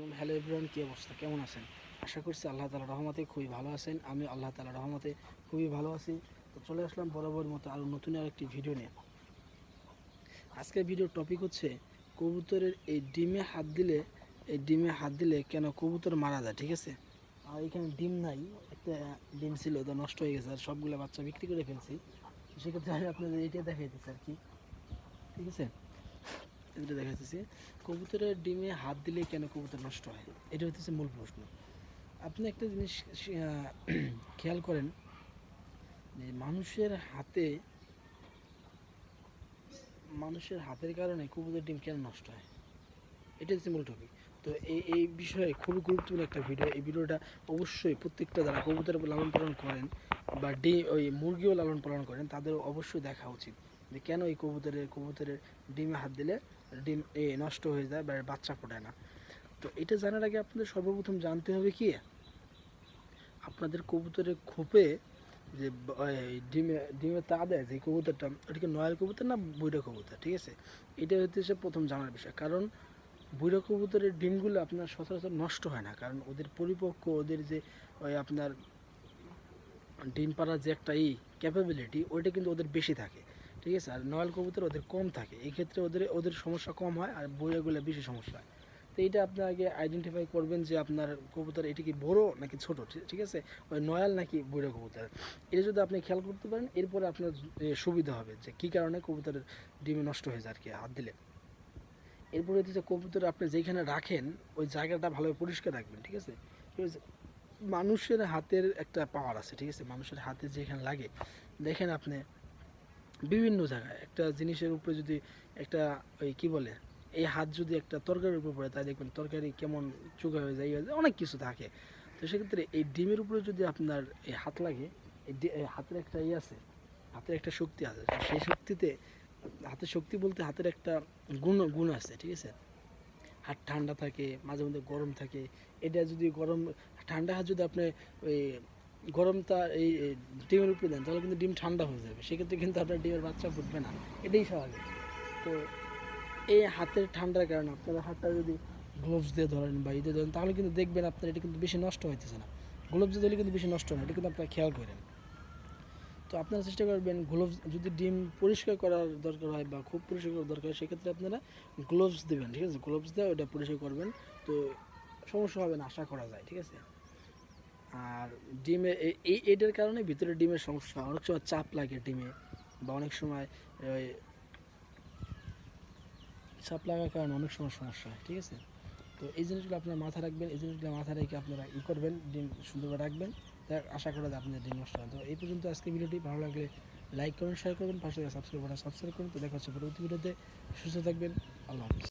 আলাইকুম। Hello everyone কী অবস্থা? কেমন আছেন? আশা করছি আল্লাহ তালা রহমতে খুবই ভালো আছেন। আমি আল্লাহ তালা রহমতে খুবই ভালো আছি। তো চলে আসলাম বরাবর মতো আরও নতুন আরেকটি ভিডিও নিয়ে। আজকের ভিডিওর টপিক হচ্ছে, কবুতরের এই ডিমে হাত দিলে, এই ডিমে হাত দিলে কেন কবুতর মারা যায়, ঠিক আছে? আর এখানে ডিম নাই, একটা ডিম ছিল তো নষ্ট হয়ে গেছে, আর সবগুলো বাচ্চা বিক্রি করে ফেলছি। সেক্ষেত্রে আমি আপনাদের এটা দেখাইতেছি আর কি, ঠিক আছে? এটা দেখাইতেছি। কবুতরের ডিমে হাত দিলে কেন কবুতর নষ্ট হয়? এটা হচ্ছে মূল প্রশ্ন। আপনি একটা জিনিস খেয়াল করেন যে মানুষের হাতে, মানুষের হাতের কারণে কবুতরের ডিম কেন নষ্ট হয়? এটা হচ্ছে মূল টপিক তো এই এই বিষয়ে খুবই গুরুত্বপূর্ণ একটা ভিডিও এই ভিডিওটা অবশ্যই প্রত্যেকটা যারা কবুতর লালন পালন করেন বা ডি ওই মুরগিও লালন পালন করেন তাদের অবশ্যই দেখা উচিত। যে কেন এই কবুতরের কবুতরের ডিমে হাত দিলে ডিম এ নষ্ট হয়ে যায় বা বাচ্চা ফোটায় না? তো এটা জানার আগে আপনাদের সর্বপ্রথম জানতে হবে কি? আপনাদের কবুতরের খোপে যে ডিমে ডিমে তা দেয় যে কবুতরটা ওটা কি নয়াল কবুতর না বুইড়া কবুতর, ঠিক আছে? এটা হচ্ছে প্রথম জানার বিষয়। কারণ বুইড়া কবুতরের ডিমগুলো আপনার সচরাচর নষ্ট হয় না। কারণ ওদের পরিপক্ক, ওদের যে ওই আপনার ডিম পাড়ার যে একটা ই ক্যাপাবিলিটি ওইটা কিন্তু ওদের বেশি থাকে। ঠিক আছে? আর নয়াল কবুতর ওদের কম থাকে। এই ক্ষেত্রে ওদের ওদের সমস্যা কম হয় আর বইয়াগুলো বেশি সমস্যা হয়। তো এইটা আপনি আগে আইডেন্টিফাই করবেন যে আপনার কবুতর এটা কি বড় নাকি ছোট, ঠিক- আছে? ওই নয়াল নাকি বইরা কবুতর? এটা যদি আপনি খেয়াল করতে পারেন, এরপরে আপনার সুবিধা হবে যে কী কারণে কবুতরের ডিমে নষ্ট হয়ে যায় আর কি, হাত দিলে। এরপরে হচ্ছে কবুতর আপনি যেখানে রাখেন, ওই জায়গাটা ভালোভাবে পরিষ্কার রাখবেন, ঠিক আছে? ঠিক আছে? মানুষের হাতের একটা পাওয়ার আছে, ঠিক আছে? মানুষের হাতে যেখানে লাগে, দেখেন আপনি বিভিন্ন জায়গায়। একটা জিনিসের উপরে যদি একটা ওই কি বলে, এই হাত যদি একটা তরকারির উপর পড়ে তাই দেখবেন তরকারি কেমন চুকা হয়ে যায় অনেক কিছু থাকে। তো সেক্ষেত্রে এই ডিমের উপরে যদি আপনার এই হাত লাগে, এই হাতের একটা ইয়ে আছে, হাতের একটা শক্তি আছে, সেই শক্তিতে, হাতের শক্তি বলতে হাতের একটা গুণ গুণ আছে, ঠিক আছে? হাত ঠান্ডা থাকে, মাঝে মধ্যে গরম থাকে, এটা যদি গরম, ঠান্ডা হাত যদি আপনি ওই গরমটা এই ডিমের উপরে দেন, তাহলে কিন্তু ডিম ঠান্ডা হয়ে যাবে। সেক্ষেত্রে কিন্তু আপনার ডিমের বাচ্চা ফুটবে না। এটাই স্বাভাবিক। তো এই হাতের ঠান্ডার কারণে আপনার হাতটা যদি গ্লোভস দিয়ে ধরেন বা ইতে ধরেন, তাহলে কিন্তু দেখবেন আপনার এটা কিন্তু বেশি নষ্ট হইতেছে না। গ্লোভস দিলে কিন্তু বেশি নষ্ট হয় না। এটা কিন্তু আপনারা খেয়াল করেন। তো আপনারা চেষ্টা করবেন গ্লোভস যদি ডিম পরিষ্কার করার দরকার হয় বা খুব পরিষ্কার করার দরকার হয়, সেক্ষেত্রে আপনারা গ্লোভস দেবেন, ঠিক আছে? গ্লোভস দিয়ে ওটা পরিষ্কার করবেন। তো সমস্যা হবে না, আশা করা যায়, ঠিক আছে? আর ডিমে এই এটার কারণে ভিতরে ডিমের সমস্যা অনেক সময় চাপ লাগে ডিমে, বা অনেক সময় ওই চাপ লাগার কারণে অনেক সময় সমস্যা হয়, ঠিক আছে? তো এই জিনিসগুলো আপনারা মাথায় রাখবেন, এই জিনিসগুলো মাথায় রেখে আপনারা ই করবেন, ডিম সুন্দরভাবে রাখবেন। আশা করা যায় আপনাদের ডিম নষ্ট হয়। তো এই পর্যন্ত আজকে ভিডিওটি। ভালো লাগলে লাইক করুন শেয়ার করবেন পাশে সাবস্ক্রাইব বাটন সাবস্ক্রাইব করুন। তো দেখা হচ্ছে পরবর্তী ভিডিওতে। সুস্থ থাকবেন। আল্লাহ হাফিজ।